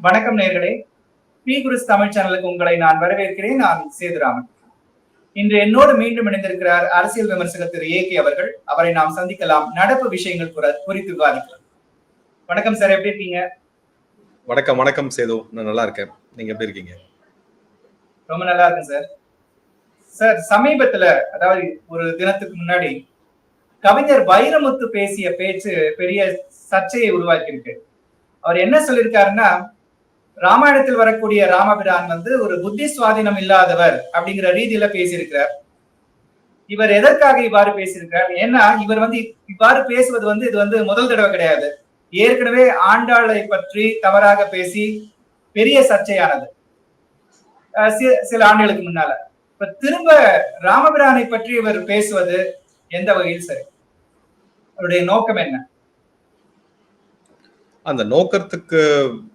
வணக்கம் நேர்களே. பி குருஸ் தமிழ் சேனலுக்கு உங்களை நான் வரவேற்கிறேன். நான் சேதுராமன். இன்று என்னோடு மீண்டும் இணைந்திருக்கிறார் அரசியல் விமர்சகர் திரு ஏ கே அவர்கள். அவரை நாம் சந்திக்கலாம். நடப்பு விஷயங்கள் குறி- குறித்து விவாதிக்கலாம். வணக்கம் சார் எப்படி இருக்கீங்க? வணக்கம் வணக்கம் சேது. நான் நல்லா இருக்கேன். நீங்க எப்படி இருக்கீங்க? ரொம்ப நல்லா இருக்கேன் சார். சார் சமீபத்துல அதாவது ஒரு தினத்துக்கு முன்னாடி கவிஞர் வைரமுத்து பேசிய பேச்சு பெரிய சர்ச்சையை உருவாக்கியிருக்கு. அவர் என்ன சொல்லியிருக்காருன்னா ராமாயணத்தில் வரக்கூடிய ராமபிரான் வந்து ஒரு புத்தி சுவாதீனம் இல்லாதவர் அப்படிங்கிற ரீதியில பேசியிருக்கிறார். இவர் எதற்காக இவ்வாறு பேசியிருக்கிறார்? ஏன்னா இவர் வந்து இவ்வாறு பேசுவது வந்து இது வந்து முதல் தடவை கிடையாது. ஏற்கனவே ஆண்டாளை பற்றி தவறாக பேசி பெரிய சர்ச்சையானது. சில ஆண்டுகளுக்கு முன்னால. இப்ப திரும்ப ராமபிரானை பற்றி இவர் பேசுவது எந்த வகையில் சரி? அவருடைய நோக்கம் என்ன? அந்த நோக்கத்துக்கு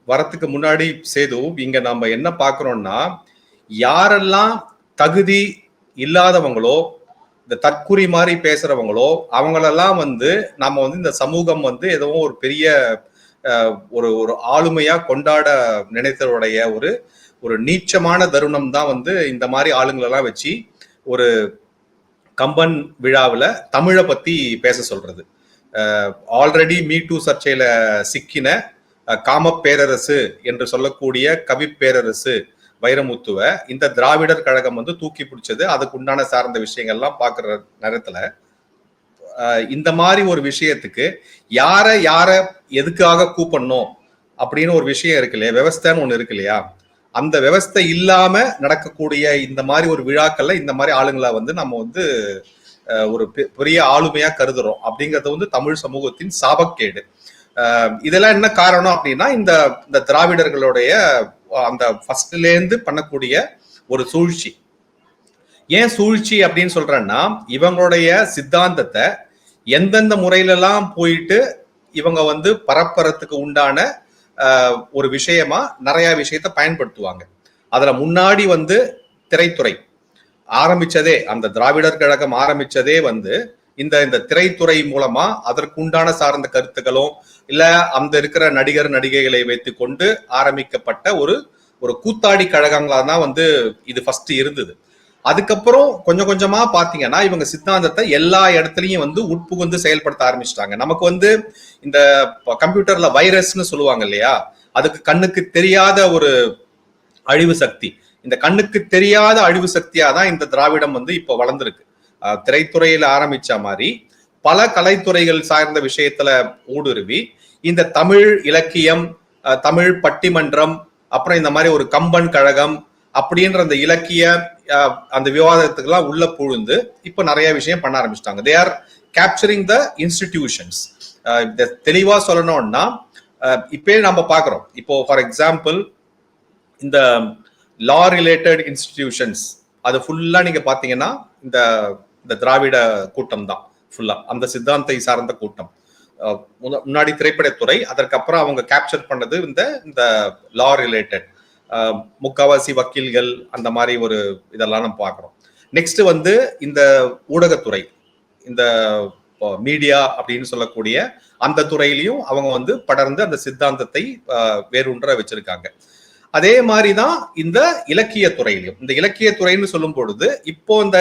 வரத்துக்கு முன்னாடி சேது இங்க நாம என்ன பார்க்கறோம்னா யாரெல்லாம் தகுதி இல்லாதவங்களோ இந்த தற்குறி மாதிரி பேசுறவங்களோ அவங்களெல்லாம் வந்து நம்ம வந்து இந்த சமூகம் வந்து ஏதோ ஒரு பெரிய ஒரு ஒரு ஆளுமையா கொண்டாட நினைத்தவருடைய ஒரு ஒரு நீச்சமான தருணம் தான் வந்து இந்த மாதிரி ஆளுங்களெல்லாம் வச்சு ஒரு கம்பன் விழாவில் தமிழை பத்தி பேச சொல்றது. ஆல்ரெடி மீ டூ சர்ச்சையில சிக்கின காம காமப் பேரரசு என்று சொல்லக்கூடிய கவி பேரரசு வைரமுத்துவ இந்த திராவிடர் கழகம் வந்து தூக்கி பிடிச்சது. அதுக்கு உண்டான சார்ந்த விஷயங்கள்லாம் பார்க்குற நேரத்துல அஹ், இந்த மாதிரி ஒரு விஷயத்துக்கு யார யார எதுக்காக கூப்பிடணும் அப்படின்னு ஒரு விஷயம் இருக்கு இல்லையா? விவஸ்தைன்னு ஒண்ணு இருக்கு இல்லையா? அந்த விவஸ்தை இல்லாம நடக்கக்கூடிய இந்த மாதிரி ஒரு விழாக்கள்ல இந்த மாதிரி ஆளுங்களை வந்து நம்ம வந்து ஒரு பெ- பெரிய ஆளுமையா கருதுறோம். அப்படிங்கறது வந்து தமிழ் சமூகத்தின் சாபக்கேடு. இதெல்லாம் என்ன காரணம் அப்படின்னா இந்த இந்த திராவிடர்களுடைய அந்த ஃபர்ஸ்ட்ல இருந்து பண்ணக்கூடிய ஒரு சூழ்ச்சி. ஏன் சூழ்ச்சி அப்படின்னு சொல்றேன்னா இவங்களுடைய சித்தாந்தத்தை எந்தெந்த முறையிலலாம் போயிட்டு இவங்க வந்து பரப்புறதுக்கு உண்டான ஒரு விஷயமா நிறைய விஷயத்த பயன்படுத்துவாங்க. அதுல முன்னாடி வந்து திரைத்துறை. ஆரம்பிச்சதே அந்த திராவிடர் கழகம் ஆரம்பிச்சதே வந்து இந்த இந்த திரைத்துறை மூலமா அதற்குண்டான சார்ந்த கருத்துக்களும் இல்ல அந்த இருக்கிற நடிகர் நடிகைகளை வைத்துக்கொண்டு ஆரம்பிக்கப்பட்ட ஒரு ஒரு கூத்தாடி கழகங்களா தான் வந்து இது ஃபர்ஸ்ட் இருந்தது. அதுக்கப்புறம் கொஞ்சம் கொஞ்சமா பாத்தீங்கன்னா இவங்க சித்தாந்தத்தை எல்லா இடத்துலயும் வந்து உட்புகுந்து செயல்படுத்த ஆரம்பிச்சிட்டாங்க. நமக்கு வந்து இந்த கம்ப்யூட்டர்ல வைரஸ்னு சொல்லுவாங்க இல்லையா? அதுக்கு கண்ணுக்கு தெரியாத ஒரு அழிவு சக்தி. இந்த கண்ணுக்கு தெரியாத அழிவு சக்தியா தான் இந்த திராவிடம் வந்து இப்போ வளர்ந்துருக்கு. திரைத்துறையில் திரைத்துறையில ஆரம்பிச்ச மாதிரி பல கலைத்துறைகள் சார்ந்த விஷயத்துல ஊடுருவி இந்த தமிழ் இலக்கியம் தமிழ் பட்டிமன்றம் அப்புறம் இந்த மாதிரி ஒரு கம்பன் கழகம் அப்படின்ற அந்த இலக்கிய அஹ், அந்த விவாதத்துக்கெல்லாம் உள்ள புழுந்து இப்போ நிறைய விஷயம் பண்ண ஆரம்பிச்சிட்டாங்க. They are capturing the institutions தெளிவா சொல்லணும்னா இப்பயே நம்ம பார்க்குறோம். இப்போ ஃபார் எக்ஸாம்பிள் இந்த லா ரிலேட்டட் இன்ஸ்டிடியூஷன்ஸ் அது ஃபுல்லாக நீங்கள் பார்த்தீங்கன்னா இந்த இந்த திராவிட கூட்டம் தான் ஃபுல்லாக அந்த சித்தாந்தை சார்ந்த கூட்டம். முன்னாடி திரைப்படத்துறை அதற்கப்புறம் அவங்க கேப்சர் பண்ணது இந்த இந்த லா ரிலேட்டட் முக்காவாசி வக்கீல்கள் அந்த மாதிரி ஒரு இதெல்லாம் நம்ம பார்க்குறோம். நெக்ஸ்ட் வந்து இந்த ஊடகத்துறை இந்த மீடியா அப்படின்னு சொல்லக்கூடிய அந்த துறையிலையும் அவங்க வந்து படர்ந்து அந்த சித்தாந்தத்தை அஹ், வேரூன்ற வச்சிருக்காங்க. அதே மாதிரி தான் இந்த இலக்கிய துறையிலையும் இந்த இலக்கிய துறைன்னு சொல்லும் பொழுது இப்போ இந்த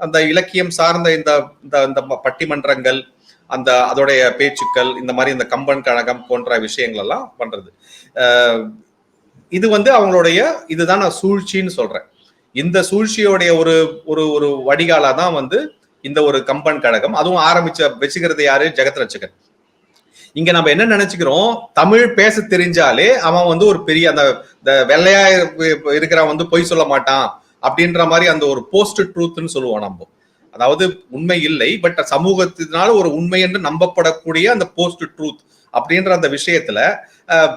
அந்த இலக்கியம் சார்ந்த இந்த இந்த இந்த பட்டிமன்றங்கள் அந்த அதோடைய பேச்சுக்கள் இந்த மாதிரி இந்த கம்பன் கழகம் போன்ற விஷயங்கள் எல்லாம் பண்றது இது வந்து அவங்களுடைய இதுதான் நான் சூழ்ச்சின்னு சொல்றேன். இந்த சூழ்ச்சியோடைய ஒரு ஒரு ஒரு வடிகாலா தான் வந்து இந்த ஒரு கம்பன் கழகம். அதுவும் ஆரம்பிச்ச வச்சுக்கிறது யாரு? ஜெகத் ரச்சகன் இங்க நம்ம என்ன நினைச்சுக்கிறோம்? தமிழ் பேச தெரிஞ்சாலே அவன் வந்து ஒரு பெரிய அந்த இந்த வெள்ளையா இருக்கிறவன் வந்து பொய் சொல்ல மாட்டான் அப்படின்ற மாதிரி அந்த ஒரு போஸ்ட் ட்ரூத்னு சொல்லுவோம் நம்ம. அதாவது உண்மை இல்லை பட் சமூகத்தினால ஒரு உண்மை என்று நம்பப்படக்கூடிய அந்த போஸ்ட் ட்ரூத் அப்படின்ற அந்த விஷயத்துல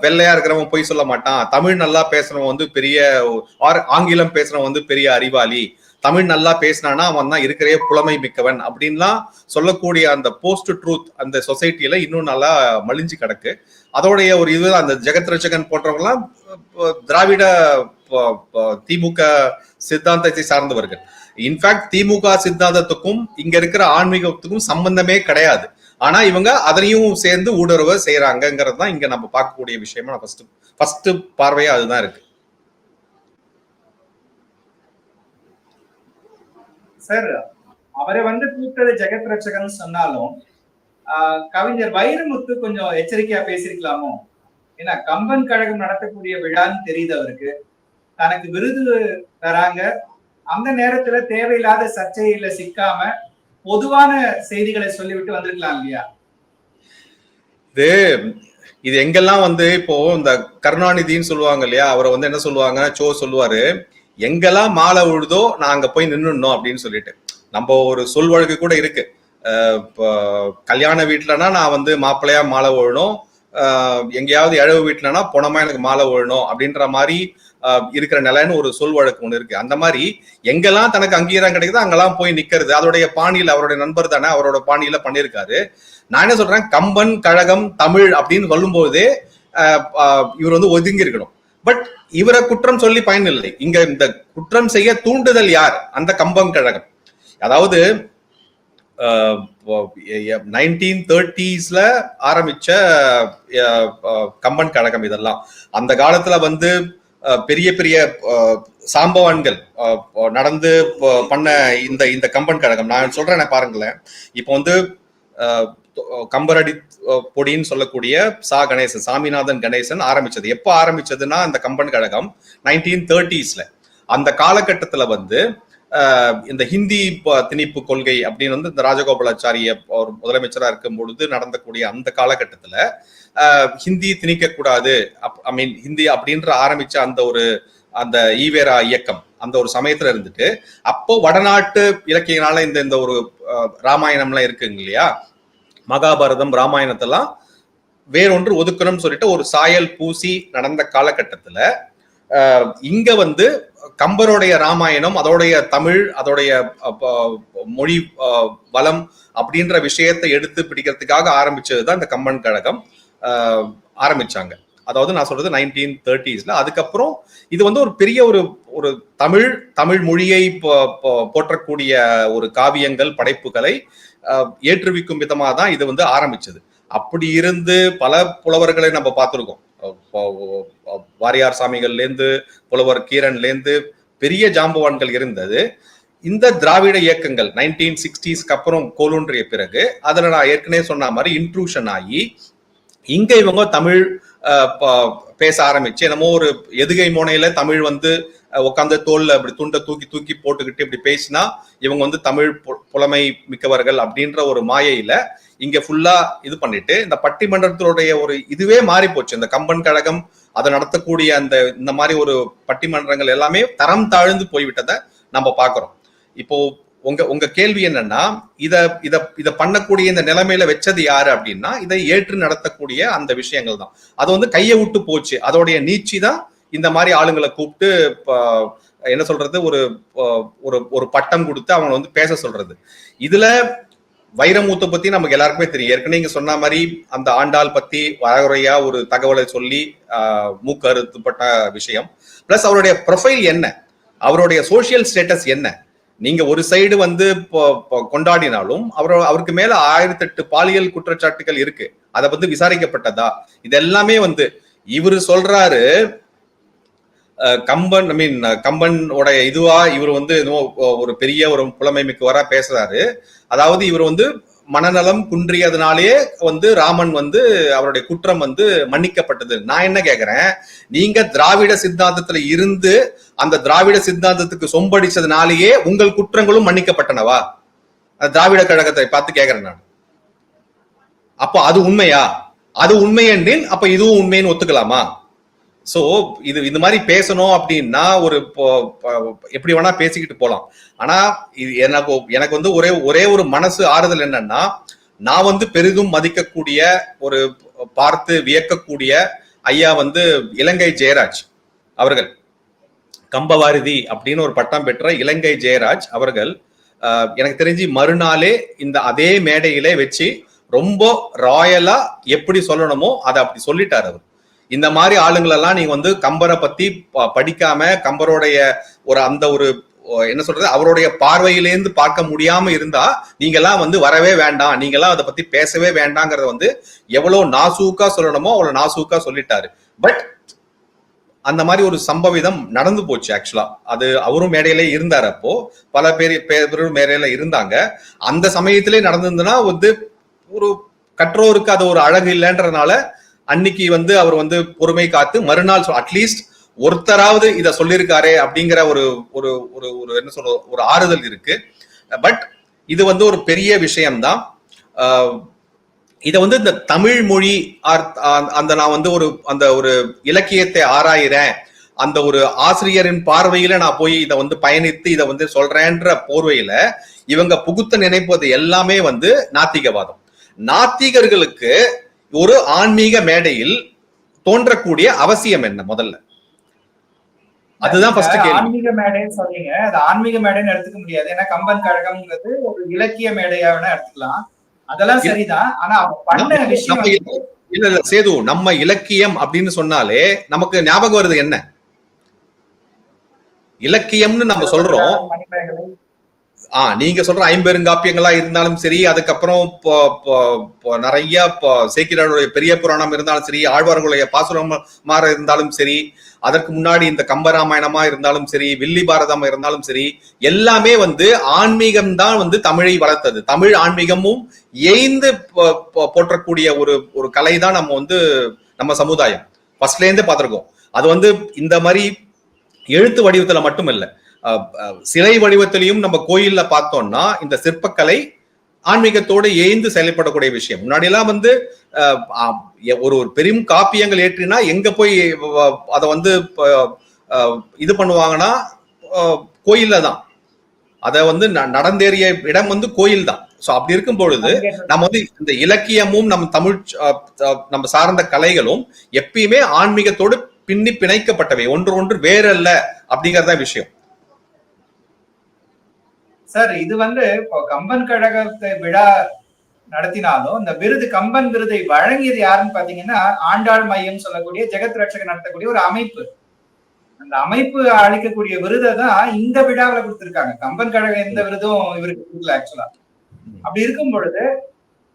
வெள்ளையா இருக்கிறவன் பொய் சொல்ல மாட்டான். தமிழ் நல்லா பேசுறவன் வந்து பெரிய ஆர்- ஆங்கிலம் பேசுறவன் வந்து பெரிய அறிவாளி. தமிழ் நல்லா பேசினானா அவன் தான் இருக்கிறே புலமை மிக்கவன் அப்படின்லாம் சொல்லக்கூடிய அந்த போஸ்ட் ட்ரூத் அந்த சொசைட்டியில இன்னும் நல்லா மலிஞ்சு கிடக்கு. அதோடைய ஒரு இது அந்த ஜெகத் ரச்சகன் போன்றவங்கலாம் திராவிட திமுக சித்தாந்தத்தை சார்ந்தவர்கள். இன்ஃபேக்ட் திமுக சித்தாந்தத்துக்கும் இங்க இருக்கிற ஆன்மீகத்துக்கும் சம்பந்தமே கிடையாது. ஆனா இவங்க அதனையும் சேர்ந்து ஊடுருவ செய்யறாங்கிறது தான் இங்க நம்ம பார்க்கக்கூடிய விஷயமா ஃபர்ஸ்ட் ஃபர்ஸ்ட் பார்வையா அதுதான் இருக்கு. சார் அவரை வந்து கூப்பிட்டது ஜெகத் ரட்சகன் சொன்னாலும் ஆஹ், கவிஞர் வைரமுத்து கொஞ்சம் எச்சரிக்கையா பேசிருக்கலாமோ? ஏன்னா கம்பன் கழகம் நடத்தக்கூடிய விழான்னு தெரியுது அவருக்கு. தனக்கு விருது தராங்க. அந்த நேரத்துல தேவையில்லாத சர்ச்சையில சிக்காம பொதுவான செய்திகளை சொல்லிவிட்டு வந்திருக்கலாம் இல்லையா? இது இது எங்கெல்லாம் வந்து இப்போ இந்த கருணாநிதின்னு சொல்லுவாங்க இல்லையா? அவரை வந்து என்ன சொல்லுவாங்கன்னா சோ சொல்லுவாரு. எங்கெல்லாம் மாலை உழுதோ நான் அங்க போய் நின்னுடணும் அப்படின்னு சொல்லிட்டு. நம்ம ஒரு சொல் வழக்கு கூட இருக்கு. இப்போ கல்யாண வீட்டுலனா நான் வந்து மாப்பிள்ளையா மாலை ஓழணும் எங்கேயாவது இழவு வீட்டுலனா பொணமா எனக்கு மாலை ஓழணும் அப்படின்ற மாதிரி இருக்கிற நிலைன்னு ஒரு சொல் வழக்கு ஒன்று இருக்கு. அந்த மாதிரி எங்கெல்லாம் தனக்கு அங்கீகாரம் கிடைக்குதோ அங்கெல்லாம் போய் நிக்கிறது. அதோடைய பாணியில் அவருடைய நண்பர் தானே அவரோட பாணியில பண்ணியிருக்காரு. நான் என்ன சொல்றேன்? கம்பன் கழகம் தமிழ் அப்படின்னு சொல்லும்போது இவர் வந்து ஒதுங்கி இருக்கணும் பட் இவரை குற்றம் சொல்லி பயனில்லை இங்க இந்த குற்றம் செய்ய தூண்டுதல் யார்? அந்த கம்பம் கழகம். அதாவது நைன்டீன் தேர்ட்டிஸ்ல ஆரம்பிச்ச கம்பன் கழகம் இதெல்லாம். அந்த காலத்துல வந்து பெரிய பெரிய சாம்பவான்கள் நடந்து பண்ண இந்த இந்த கம்பன் கழகம். நான் சொல்றேன் பாருங்களேன். இப்போ வந்து கம்பரடி பொடின்னு சொல்லக்கூடிய சா கணேசன் சாமிநாதன் கணேசன் ஆரம்பிச்சது. எப்போ ஆரம்பிச்சதுன்னா அந்த கம்பன் கழகம் நைன்டீன் தேர்ட்டிஸ்ல அந்த காலகட்டத்தில் வந்து இந்த ஹிந்தி திணிப்பு கொள்கை அப்படின்னு வந்து இந்த ராஜகோபாலாச்சாரிய ஒரு முதலமைச்சராக இருக்கும் பொழுது நடந்தக்கூடிய அந்த காலகட்டத்தில் ஹிந்தி திணிக்கக்கூடாது. அப் ஐ மீன் ஹிந்தி அப்படின்ற ஆரம்பிச்ச அந்த ஒரு அந்த ஈவேரா இயக்கம் அந்த ஒரு சமயத்துல இருந்துட்டு அப்போ வடநாட்டு இலக்கியனால இந்த இந்த ஒரு ராமாயணம்லாம் இருக்குங்க இல்லையா? மகாபாரதம் ராமாயணத்தெல்லாம் வேறொன்று ஒதுக்கணும்னு சொல்லிட்டு ஒரு சாயல் பூசி நடந்த காலகட்டத்துல இங்க வந்து கம்பருடைய ராமாயணம் அதோடைய தமிழ் அதோடைய மொழி வளம் அப்படின்ற விஷயத்தை எடுத்து பிடிக்கிறதுக்காக ஆரம்பிச்சதுதான் இந்த கம்பன் கழகம் ஆரம்பிச்சாங்க. அதாவது நான் சொல்றது நைன்டீன் தேர்ட்டிஸ்ல அதுக்கப்புறம் இது வந்து ஒரு பெரிய ஒரு ஒரு தமிழ் தமிழ் மொழியை போற்றக்கூடிய ஒரு காவியங்கள் படைப்புகளை ஏற்றுவிக்கும் விதமா தான் இது வந்து ஆரம்பிச்சது. அப்படி இருந்து பல புலவர்களை நம்ம பார்த்துருக்கோம். வாரியார் சாமிகள்லேருந்து புலவர் கீரன்லேருந்து பெரிய ஜாம்பவான்கள் இருந்தது. இந்த திராவிட இயக்கங்கள் நைன்டீன் சிக்ஸ்டீஸ்க்கு அப்புறம் கோலுன்றிய பிறகு அதில் நான் ஏற்கனவே சொன்ன மாதிரி இன்ட்ரூஷன் ஆகி இங்கே இவங்க தமிழ் பேச ஆரம்பிச்சு என்னமோ ஒரு எதுகை மோனையில தமிழ் வந்து உட்காந்து தோல்ல அப்படி துண்டை தூக்கி தூக்கி போட்டுக்கிட்டு இப்படி பேசினா இவங்க வந்து தமிழ் பு- புலமை மிக்கவர்கள் அப்படின்ற ஒரு மாயையில இங்க ஃபுல்லா இது பண்ணிட்டு இந்த பட்டிமன்றத்தினுடைய ஒரு இதுவே மாறி போச்சு இந்த கம்பன் கழகம் அதை நடத்தக்கூடிய அந்த இந்த மாதிரி ஒரு பட்டிமன்றங்கள் எல்லாமே தரம் தாழ்ந்து போய்விட்டதை நம்ம பாக்குறோம் இப்போ உங்க உங்க கேள்வி என்னன்னா இத இத இத பண்ணக்கூடிய இந்த நிலைமையில வச்சது யாரு அப்படின்னா இதை ஏற்று நடத்தக்கூடிய அந்த விஷயங்கள் தான். அது வந்து கையை விட்டு போச்சு. அதோடைய நீச்சி தான் இந்த மாதிரி ஆளுங்களை கூப்பிட்டு என்ன சொல்றது ஒரு ஒரு ஒரு பட்டம் கொடுத்து அவங்க வந்து பேச சொல்றது. இதுல வைரமுத்தை பத்தி நமக்கு எல்லாருக்குமே தெரியும். ஏற்கனவே நீங்க சொன்ன மாதிரி அந்த ஆண்டாள் பத்தி வரையா ஒரு தகவலை சொல்லி மூக்கருத்துப்பட்ட அறுத்துப்பட்ட விஷயம். பிளஸ் அவருடைய ப்ரொஃபைல் என்ன? அவருடைய சோஷியல் ஸ்டேட்டஸ் என்ன? நீங்க ஒரு சைடு வந்து கொண்டாடினாலும் அவர் அவருக்கு மேல ஆயிரத்தி எட்டு பாலியல் குற்றச்சாட்டுகள் இருக்கு. அதை வந்து விசாரிக்கப்பட்டதா? இது எல்லாமே வந்து இவரு சொல்றாரு கம்பன் ஐ மீன் கம்பனோட இதுவா இவர் வந்து ஒரு பெரிய ஒரு புலமை மிக்கவரா பேசுறாரு. அதாவது இவர் வந்து மனநலம் குன்றியதுனாலேயே வந்து ராமன் வந்து அவருடைய குற்றம் வந்து மன்னிக்கப்பட்டது. நான் என்ன கேக்குறேன்? நீங்க திராவிட சித்தாந்தத்துல இருந்து அந்த திராவிட சித்தாந்தத்துக்கு சொம்படிச்சதுனாலேயே உங்கள் குற்றங்களும் மன்னிக்கப்பட்டனவா? திராவிட கழகத்தை பார்த்து கேக்குறேன் நான். அப்போ அது உண்மையா? அது உண்மை என்றேன் அப்ப இதுவும் உண்மைன்னு ஒத்துக்கலாமா? ஸோ இது இந்த மாதிரி பேசணும் அப்படின்னா ஒரு எப்படி வேணா பேசிக்கிட்டு போகலாம் ஆனா இது எனக்கு எனக்கு வந்து ஒரே ஒரே ஒரு மனசு ஆறுதல் என்னன்னா நான் வந்து பெரிதும் மதிக்கக்கூடிய ஒரு பார்த்து வியக்கக்கூடிய ஐயா வந்து இலங்கை ஜெயராஜ் அவர்கள். கம்பவாரதி அப்படின்னு ஒரு பட்டம் பெற்ற இலங்கை ஜெயராஜ் அவர்கள் எனக்கு தெரிஞ்சு மறுநாளே இந்த அதே மேடையிலே வச்சு ரொம்ப ராயலா எப்படி சொல்லணுமோ அதை அப்படி சொல்லிட்டார் அவர். இந்த மாதிரி ஆளுங்களெல்லாம் நீங்க வந்து கம்பரை பத்தி ப- படிக்காம கம்பருடைய ஒரு அந்த ஒரு என்ன சொல்றது அவருடைய பார்வையிலேருந்து பார்க்க முடியாம இருந்தா நீங்கெல்லாம் வந்து வரவே வேண்டாம். நீங்கெல்லாம் அதை பத்தி பேசவே வேண்டாங்கிறத வந்து எவ்வளவு நாசூக்கா சொல்லணுமோ அவ்வளவு நாசூக்கா சொல்லிட்டாரு. பட் அந்த மாதிரி ஒரு சம்பவிதம் நடந்து போச்சு ஆக்சுவலா. அது அவரும் மேடையிலே இருந்தார் அப்போ. பல பேர் பேரும் மேடையில இருந்தாங்க. அந்த சமயத்திலே நடந்திருந்ததுன்னா வந்து ஒரு கற்றோருக்கு அது ஒரு அழகு இல்லைன்றதுனால அன்னைக்கு வந்து அவர் வந்து பொறுமை காத்து மறுநாள் அட்லீஸ்ட் ஒருத்தராவது இதை சொல்லியிருக்காரே அப்படிங்கிற ஒரு ஒரு ஒரு ஒரு என்ன சொல்ற ஒரு ஆறுதல் இருக்கு. பட் இது வந்து ஒரு பெரிய விஷயம்தான். இதை வந்து இந்த தமிழ் மொழி அந்த நான் வந்து ஒரு அந்த ஒரு இலக்கியத்தை ஆராயிறேன். அந்த ஒரு ஆசிரியரின் பார்வையில நான் போய் இதை வந்து பயணித்து இதை வந்து சொல்றேன்ற போர்வையில இவங்க புகுத்த நினைப்பது எல்லாமே வந்து நாத்திகவாதம். நாத்திகர்களுக்கு ஒரு ஆன்மீக மேடையில் தோன்றக்கூடிய அவசியம் என்ன முதல்ல? அதுதான் ஃபர்ஸ்ட் கேள்வி. ஆன்மீக மேடைன்னு சொல்றீங்க அது ஆன்மீக மேடைன்னு எடுத்துக்க முடியாது. ஏன்னா கம்பன் கழகம்ங்கிறது ஒரு இலக்கிய மேடையா வேணா எடுத்துக்கலாம். அதெல்லாம் சரிதான். ஆனா பண்ண விஷயம் இல்ல இல்ல சேது நம்ம இலக்கியம் அப்படின்னு சொன்னாலே நமக்கு ஞாபகம் வருது என்ன? இலக்கியம்னு நம்ம சொல்றோம். ஆஹ் ஆ நீங்க சொல்ற ஐம்பெருங்காப்பியங்களா இருந்தாலும் சரி அதுக்கப்புறம் இப்போ- இப்போ நிறைய சேக்கிராருடைய பெரிய புராணம் இருந்தாலும் சரி ஆழ்வார்களுடைய பாசுரமாக இருந்தாலும் சரி அதற்கு முன்னாடி இந்த கம்பராமாயணமா இருந்தாலும் சரி வில்லி பாரதமா இருந்தாலும் சரி எல்லாமே வந்து ஆன்மீகம் தான் வந்து தமிழை வளர்த்தது. தமிழ் ஆன்மீகமும் எய்ந்து போற்றக்கூடிய ஒரு ஒரு கலை தான் நம்ம வந்து நம்ம சமுதாயம். ஃபர்ஸ்ட்லேருந்து பார்த்துருக்கோம். அது வந்து இந்த மாதிரி எழுத்து வடிவத்துல மட்டும் இல்லை. சிலை வடிவத்திலையும் நம்ம கோயில்ல பார்த்தோம்னா இந்த சிற்பக்கலை ஆன்மீகத்தோடு ஏய்ந்து செயல்படக்கூடிய விஷயம். முன்னாடி எல்லாம் வந்து ஒரு ஒரு பெரும் காப்பியங்கள் ஏற்றினா எங்க போய் அதை வந்து இது பண்ணுவாங்கன்னா கோயில்ல தான். அதை வந்து நடந்தேறிய இடம் வந்து கோயில் தான். சோ அப்படி இருக்கும் பொழுது நம்ம வந்து இந்த இலக்கியமும் நம்ம தமிழ் நம்ம சார்ந்த கலைகளும் எப்பயுமே ஆன்மீகத்தோடு பின்னி பிணைக்கப்பட்டவை. ஒன்று ஒன்று வேறல்ல அப்படிங்கறத விஷயம். சார் இது வந்து இப்போ கம்பன் கழகத்தை விழா நடத்தினாலும் இந்த விருது கம்பன் விருதை வழங்கியது யாருன்னு பாத்தீங்கன்னா ஆண்டாள் மையம் சொல்லக்கூடிய ஜெகத் ரட்சகன் நடத்தக்கூடிய ஒரு அமைப்பு. அந்த அமைப்பு அளிக்கக்கூடிய விருதை தான் இந்த விழாவில் கொடுத்திருக்காங்க. கம்பன் கழகம் எந்த விருதும் இவருக்கு கொடுக்கல ஆக்சுவலா அப்படி இருக்கும் பொழுது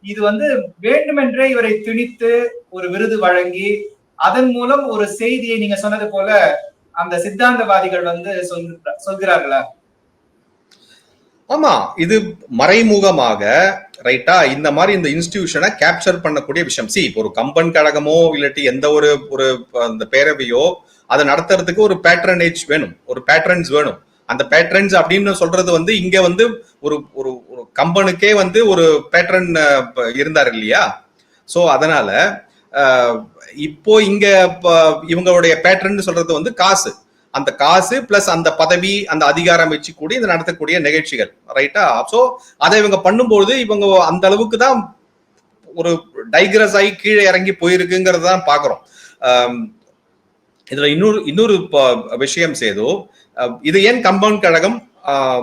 இது வந்து வேண்டுமென்றே இவரை திணித்து ஒரு விருது வழங்கி அதன் மூலம் ஒரு செய்தியை நீங்க சொன்னது போல அந்த சித்தாந்தவாதிகள் வந்து சொல்கிற சொல்கிறார்களா? ஆமா இது மறைமுகமாக ரைட்டா இந்த மாதிரி இந்த இன்ஸ்டிடியூஷனை கேப்சர் பண்ணக்கூடிய விஷயம். சி ஒரு கம்பன் கழகமோ இல்லாட்டி எந்த ஒரு ஒரு அந்த பேரவையோ அதை நடத்துறதுக்கு ஒரு பேட்டர்னேஜ் வேணும். ஒரு பேட்டர்ன்ஸ் வேணும். அந்த பேட்டர்ன்ஸ் அப்படின்னு சொல்றது வந்து இங்க வந்து ஒரு ஒரு ஒரு கம்பனுக்கே வந்து ஒரு பேட்ரன் இருந்தார் இல்லையா? ஸோ அதனால இப்போ இங்க இவங்களுடைய பேட்டர்ன் சொல்றது வந்து காசு. அந்த காசு பிளஸ் அந்த பதவி அந்த அதிகாரம் வச்சு கூடி இதை நடத்தக்கூடிய நிகழ்ச்சிகள். ரைட்டா ஸோ அதை இவங்க பண்ணும்போது இவங்க அந்த அளவுக்கு தான் ஒரு டைக்ரஸ் ஆகி கீழே இறங்கி போயிருக்குங்கிறத தான் பார்க்குறோம். Um, இதுல இன்னொரு இன்னொரு ப- விஷயம் சேதோ. Um, இது ஏன் கம்பவுண்ட் கழகம்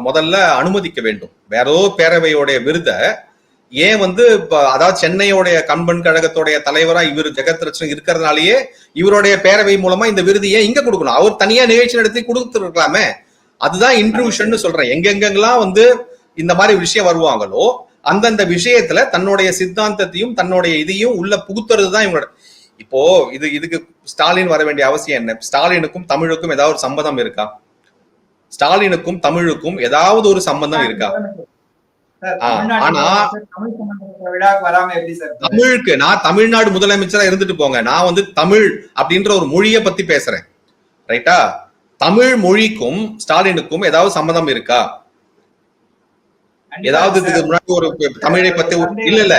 முதல்ல அனுமதிக்க வேண்டும்? வேற ஏதோ பேரவையோடைய விருதை ஏன் வந்து இப்போ அதாவது சென்னையோடைய கண்பன் கழகத்துடைய தலைவரா இவர் ஜெகத் ரட்சன் இருக்கிறதுனாலயே இவருடைய பேரவை மூலமா இந்த விருது ஏன் இங்க கொடுக்கணும்? அவர் தனியா நிகழ்ச்சி நடத்தி கொடுத்துருக்கலாமே. அதுதான் இன்ட்ரூஷன் சொல்றேன். எங்கெங்கெல்லாம் வந்து இந்த மாதிரி விஷயம் வருவாங்களோ அந்தந்த விஷயத்துல தன்னுடைய சித்தாந்தத்தையும் தன்னுடைய இதையும் உள்ள புகுத்துறது தான் இவங்களோட. இப்போ இது இதுக்கு ஸ்டாலின் வர வேண்டிய அவசியம் என்ன? ஸ்டாலினுக்கும் தமிழுக்கும் ஏதாவது ஒரு சம்பந்தம் இருக்கா? ஸ்டாலினுக்கும் தமிழுக்கும் ஏதாவது ஒரு சம்பந்தம் இருக்கா? தமிழுக்கு நான் தமிழ்நாடு முதலமைச்சரா இருந்துட்டு போங்க. நான் வந்து தமிழ் அப்படின்ற ஒரு மொழியை பத்தி பேசுறேன். ரைட்டா தமிழ் மொழிக்கும் ஸ்டாலினுக்கும் ஏதாவது சம்மதம் இருக்கா? ஏதாவது. இதுக்கு முன்னாடி ஒரு தமிழை பத்தி இல்ல இல்ல.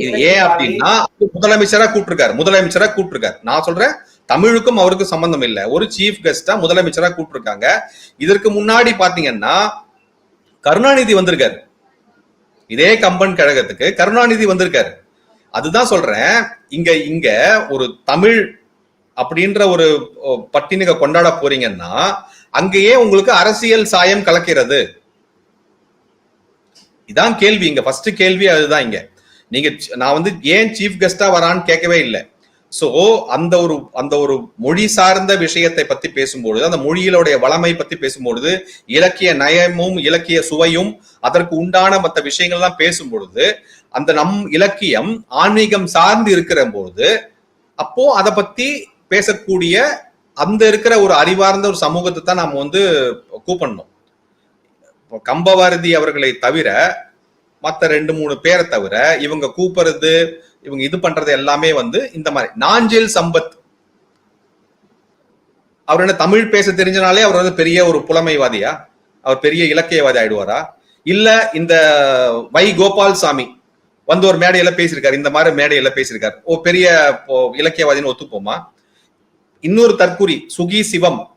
இது ஏன் அப்படின்னா முதலமைச்சரா கூப்பிட்டிருக்காரு முதலமைச்சரா கூப்பிட்டிருக்காரு நான் சொல்றேன் தமிழுக்கும் அவருக்கும் சம்பந்தம் இல்ல. ஒரு சீஃப் கெஸ்டா முதலமைச்சரா கூப்பிட்டிருக்காங்க இதற்கு முன்னாடி பாத்தீங்கன்னா கருணாநிதி வந்திருக்காரு. இதே கம்பன் கழகத்துக்கு கருணாநிதி வந்திருக்காரு. அதுதான் சொல்றேன். இங்க இங்க ஒரு தமிழ் அப்படின்ற ஒரு பட்டி நீங்க கொண்டாட போறீங்கன்னா அங்கேயே உங்களுக்கு அரசியல் சாயம் கலக்கிறது. இதான் கேள்வி. இங்க ஃபர்ஸ்ட் கேள்வி அதுதான் இங்க. நீங்க நான் வந்து ஏன் சீஃப் கெஸ்டா வரான்னு கேட்கவே இல்லை. சோ அந்த ஒரு அந்த ஒரு மொழி சார்ந்த விஷயத்தை பத்தி பேசும்பொழுது அந்த மொழியிலுடைய வளமை பத்தி பேசும்பொழுது இலக்கிய நயமும் இலக்கிய சுவையும் அதற்கு உண்டான மற்ற விஷயங்கள்லாம் பேசும் பொழுது அந்த நம் இலக்கியம் ஆன்மீகம் சார்ந்து இருக்கிற போது அப்போ அதை பத்தி பேசக்கூடிய அந்த இருக்கிற ஒரு அறிவார்ந்த ஒரு சமூகத்தை தான் நம்ம வந்து கூப்பிடணும் கம்பவாரதி அவர்களை தவிர மத்த ரெண்டு மூணு பேரை தவிர இவங்க கூப்பிடுறது இவங்க இது பண்றது எல்லாமே வந்து இந்த மாதிரி. நாஞ்சில் சம்பத். அவர் என்ன தமிழ் பேச தெரிஞ்சனாலே அவர் வந்து பெரிய ஒரு புலமைவாதியா? அவர் பெரிய இலக்கியவாதி ஆயிடுவாரா? இல்ல இந்த வை கோபால் சாமி வந்து ஒரு மேடையில பேசியிருக்காரு. இந்த மாதிரி மேடையில பேசியிருக்காரு. ஓ பெரிய இலக்கியவாதின்னு ஒத்துப்போமா? இன்னொரு தற்குறி சுகி சிவம்.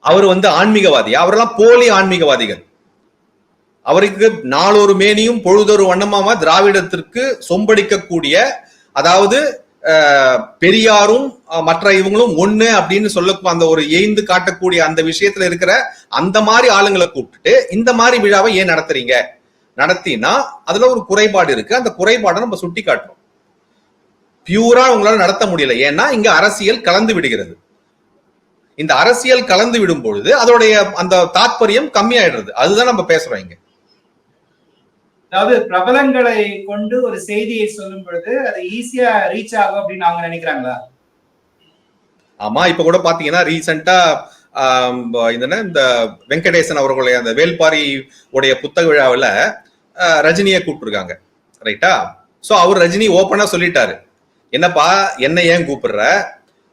அவர் வந்து ஆன்மீகவாதி அவரெல்லாம் போலி ஆன்மீகவாதிகள். அவருக்கு நாளொரு மேனியும் பொழுதொரு வண்ணமாம திராவிடத்திற்கு சொம்படிக்கக்கூடிய அதாவது பெரியாரும் மற்ற இவங்களும் ஒண்ணு அப்படின்னு சொல்ல அந்த ஒரு எய்ந்து காட்டக்கூடிய அந்த விஷயத்துல இருக்கிற அந்த மாதிரி ஆளுங்களை கூப்பிட்டுட்டு இந்த மாதிரி விழாவை ஏன் நடத்துறீங்க? நடத்தினா அதுல ஒரு குறைபாடு இருக்கு. அந்த குறைபாடை நம்ம சுட்டி காட்டுறோம் பியூரா உங்களால நடத்த முடியல. ஏன்னா இங்க அரசியல் கலந்து விடுகிறது. இந்த அரசியல் கலந்து விடும் பொழுது அதோடைய அந்த தாத்பரியம் கம்மியாயிடுறது அதுதான் நம்ம பேசுறோம் இங்க. அதாவது பிரபலங்களை கொண்டு ஒரு செய்தியை சொல்லும் பொழுது அது ஈஸியா ரீச் ஆகும் அப்படின்னு அவங்க நினைக்கிறாங்களா? ஆமா இப்ப கூட பாத்தீங்கன்னா ரீசெண்டா இந்த என்ன, இந்த வெங்கடேசன் அவர்களுடைய அந்த வேல்பாரி உடைய புத்தக விழாவில் ரஜினியை கூப்பிட்டுருக்காங்க ரைட்டா ஸோ அவர் ரஜினி ஓப்பனாக சொல்லிட்டாரு. என்னப்பா என்ன ஏன் கூப்பிடுற?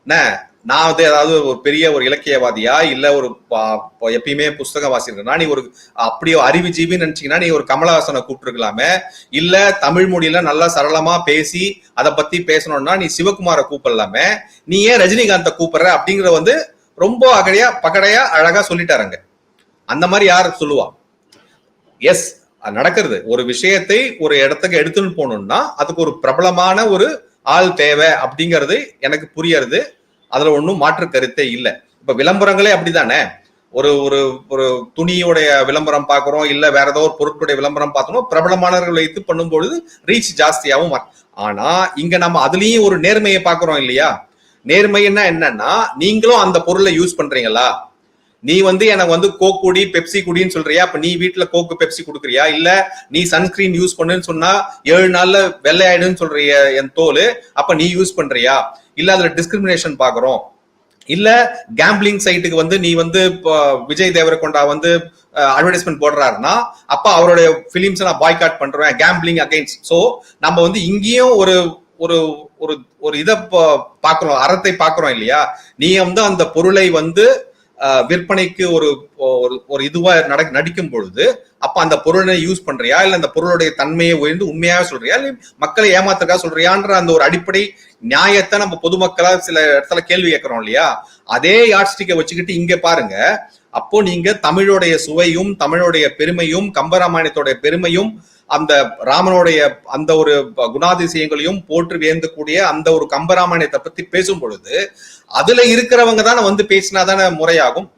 என்ன நான் வந்து ஏதாவது ஒரு பெரிய ஒரு இலக்கியவாதியா இல்ல ஒரு பா- எப்பயுமே புஸ்தகம் வாசிக்கிறேன்னா நீ ஒரு அப்படியே அறிவு ஜீவின்னு நினைச்சீங்கன்னா நீ ஒரு கமலஹாசனை கூப்பிட்டுருக்கலாமே. இல்ல தமிழ் மொழியில நல்லா சரளமா பேசி அதை பத்தி பேசணும்னா நீ சிவகுமாரை கூப்பிடலாமே. நீ ஏன் ரஜினிகாந்த கூப்பிடுற அப்படிங்கிற வந்து ரொம்ப அகடையா பகடையா அழகா சொல்லிட்டாருங்க. அந்த மாதிரி யார் சொல்லுவா? எஸ் நடக்கிறது. ஒரு விஷயத்தை ஒரு இடத்துக்கு எடுத்துன்னு போகணும்னா அதுக்கு ஒரு பிரபலமான ஒரு ஆள் தேவை அப்படிங்கிறது எனக்கு புரியறது. அதுல ஒன்றும் மாற்று கருத்தே இல்லை. இப்ப விளம்பரங்களே அப்படிதானே? ஒரு ஒரு ஒரு துணியோடைய விளம்பரம் பார்க்குறோம் இல்லை வேற ஏதோ ஒரு பொருட்களுடைய விளம்பரம் பார்த்தோம்னா பிரபலமானவர்களை இது பண்ணும்பொழுது ரீச் ஜாஸ்தியாகவும் ஆனா இங்க நம்ம அதுலயும் ஒரு நேர்மையை பார்க்குறோம் இல்லையா? நேர்மைன்னா என்னன்னா நீங்களும் அந்த பொருளை யூஸ் பண்றீங்களா? நீ வந்து எனக்கு வந்து கோக் குடி பெப்சி குடின்னு சொல்றியா? அப்ப நீ வீட்டுல கோக்கு பெப்சி குடுக்குறியா? இல்ல நீ சன்ஸ்கிரீன் யூஸ் பண்ணுன்னு சொன்னா ஏழு நாள்ல வெள்ளை ஆயிடுன்னு சொல்றிய என் தோல் அப்ப நீ யூஸ் பண்றியா? இல்ல அதுல டிஸ்கிரிமினேஷன் பாக்குறோம். இல்ல கேம்பிளிங் சைட்டுக்கு வந்து நீ வந்து இப்போ விஜய் தேவரகொண்டா வந்து அட்வர்டைஸ்மெண்ட் போடுறாருன்னா அப்ப அவருடைய பிலிம்ஸ் நான் பாய்காட் பண்றேன் கேம்பிளிங் அகைன்ஸ்ட் சோ நம்ம வந்து இங்கேயும் ஒரு ஒரு ஒரு ஒரு இதை பாக்குறோம் அறத்தை பாக்குறோம் இல்லையா? நீ வந்து அந்த பொருளை வந்து விற்பனைக்கு ஒரு ஒரு ஒரு இதுவா நட நடிக்கும் பொழுது அப்ப அந்த பொருளை யூஸ் பண்றியா? இல்ல அந்த பொருளுடைய தன்மையை உயர்ந்து உண்மையாக சொல்றியா? இல்ல மக்களை ஏமாத்துறக்கா சொல்றியான்ற அந்த ஒரு அடிப்படை நியாயத்தை நம்ம பொதுமக்களா சில இடத்துல கேள்வி கேட்கிறோம் இல்லையா? அதே யாட்ஸ்டிக்கை வச்சுக்கிட்டு இங்க பாருங்க. அப்போ நீங்க தமிழுடைய சுவையும் தமிழுடைய பெருமையும் கம்பராமாயணத்தோடைய பெருமையும் அந்த ராமனுடைய அந்த ஒரு குணாதிசயங்களையும் போற்று வியந்தக்கூடிய அந்த ஒரு கம்பராமாயணத்தை பத்தி பேசும் பொழுது அதுல இருக்கிறவங்க தானே வந்து பேசினா தானே முறையாகும்?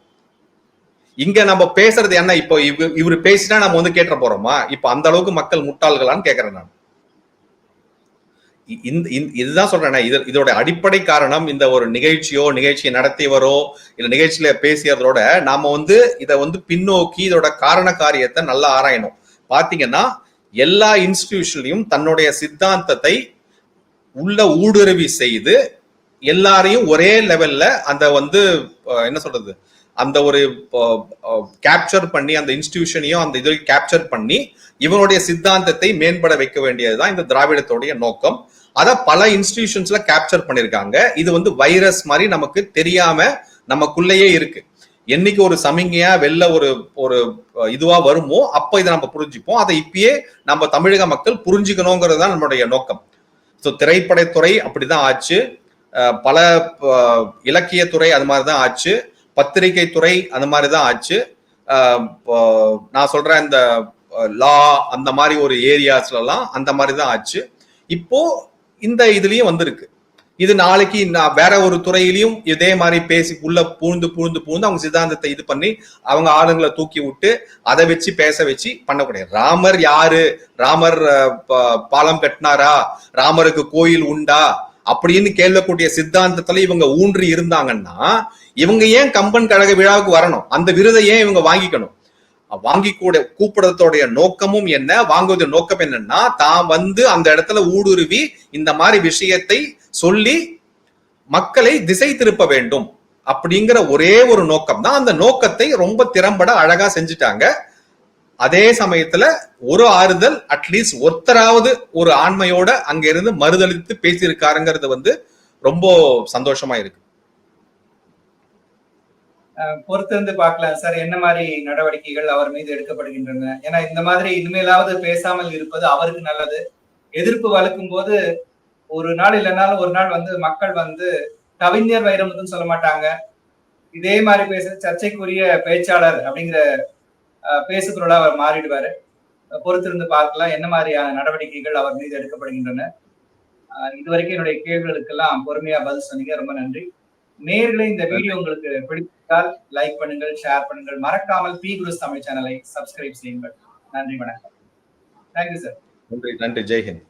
இங்க நம்ம பேசுறது என்ன? இப்போ இவ- இவர் பேசினா நம்ம வந்து கேட்ட போறோமா? இப்ப அந்த அளவுக்கு மக்கள் முட்டாள்களான்னு கேக்குறேன் நான். இந்த இந்த- இதுதான் சொல்றேன். இது இதோட அடிப்படை காரணம் இந்த ஒரு நிகழ்ச்சியோ நிகழ்ச்சியை நடத்தியவரோ இல்ல நிகழ்ச்சியில பேசியதோட நாம வந்து இதை வந்து பின்னோக்கி இதோட காரண காரியத்தை நல்லா ஆராயணும். பாத்தீங்கன்னா எல்லா இன்ஸ்டிடியூஷன்லையும் தன்னுடைய சித்தாந்தத்தை உள்ள ஊடுருவி செய்து எல்லாரையும் ஒரே லெவல்ல அந்த வந்து என்ன சொல்றது? அந்த ஒரு கேப்சர் பண்ணி அந்த இன்ஸ்டிடியூஷனையும் அந்த இதில் கேப்சர் பண்ணி இவனுடைய சித்தாந்தத்தை மேம்பட வைக்க வேண்டியதுதான் இந்த திராவிடத்துடைய நோக்கம். அதை பல இன்ஸ்டிடியூஷன்ஸ்ல கேப்சர் பண்ணிருக்காங்க. இது வந்து வைரஸ் மாதிரி நமக்கு தெரியாம நமக்குள்ளேயே இருக்கு. என்னைக்கு ஒரு சமிங்கையா வெளில ஒரு ஒரு இதுவா வருமோ அப்ப இதை நம்ம புரிஞ்சுப்போம். அதை இப்பயே நம்ம தமிழக மக்கள் புரிஞ்சுக்கணுங்கிறது தான் நம்மளுடைய நோக்கம். ஸோ திரைப்படத்துறை அப்படிதான் ஆச்சு. பல இலக்கியத்துறை அது மாதிரி தான் ஆச்சு. பத்திரிகை துறை அந்த மாதிரி தான் ஆச்சு இப்போ நான் சொல்றேன் இந்த லா அந்த மாதிரி ஒரு ஏரியாஸ்லாம் அந்த மாதிரி தான் ஆச்சு. இப்போ இந்த இதுலயும் வந்திருக்கு. இது நாளைக்கு நான் வேற ஒரு துறையிலையும் இதே மாதிரி பேசி உள்ள பூழ்ந்து பூந்து பூழ்ந்து அவங்க சித்தாந்தத்தை இது பண்ணி அவங்க ஆளுங்களை தூக்கி விட்டு அதை வச்சு பேச வச்சு பண்ணக்கூடிய. ராமர் யாரு? ராமர் பாலம் கட்டினாரா? ராமருக்கு கோயில் உண்டா? அப்படின்னு கேள்வக்கூடிய சித்தாந்தத்துல இவங்க ஊன்றி இருந்தாங்கன்னா இவங்க ஏன் கம்பன் கழக விழாவுக்கு வரணும்? அந்த விருதை ஏன் இவங்க வாங்கிக்கணும்? வாங்கி கூட கூப்பிடுறதோடைய நோக்கமும் என்ன வாங்குவதன் நோக்கம் என்னன்னா தான் வந்து அந்த இடத்துல ஊடுருவி இந்த மாதிரி விஷயத்தை சொல்லி மக்களை திசை திருப்ப வேண்டும் அப்படிங்கிற ஒரே ஒரு நோக்கம் தான் அந்த நோக்கத்தை ரொம்ப திறம்பட அழகா செஞ்சுட்டாங்க. அதே சமயத்துல ஒரு ஆறுதல் அட்லீஸ்ட் ஒருத்தராவது ஒரு ஆண்மையோட அங்க இருந்து மறுதளித்து பேசியிருக்காருங்கிறது வந்து ரொம்ப சந்தோஷமா இருக்கு. பொறுத்திருந்து பார்க்கலாம் சார் என்ன மாதிரி நடவடிக்கைகள் அவர் மீது எடுக்கப்படுகின்றன? ஏன்னா இந்த மாதிரி இனிமேலாவது பேசாமல் இருப்பது அவருக்கு நல்லது. எதிர்ப்பு வளர்க்கும் போது ஒரு நாள் இல்லைனாலும் ஒரு நாள் வந்து மக்கள் வந்து கவிஞர் வைரமுத்துன்னு சொல்ல மாட்டாங்க. இதே மாதிரி பேச சர்ச்சைக்குரிய பேச்சாளர் அப்படிங்கிற பேசுபொருளா அவர் மாறிடுவாரு. பொறுத்திருந்து பார்க்கலாம் என்ன மாதிரியான நடவடிக்கைகள் அவர் மீது எடுக்கப்படுகின்றன. இதுவரைக்கும் என்னுடைய கேள்விகளுக்கெல்லாம் பொறுமையா பதில் சொன்னீங்க. ரொம்ப நன்றி. நேர்களே இந்த வீடியோ உங்களுக்கு பிடித்தால் லைக் பண்ணுங்கள் ஷேர் பண்ணுங்கள். மறக்காமல் பி குருஸ் தமிழ் சேனலை சப்ஸ்கிரைப் செய்யுங்கள். நன்றி வணக்கம். தேங்க்யூ சார் நன்றி நன்றி. ஜெய்ஹிந்த்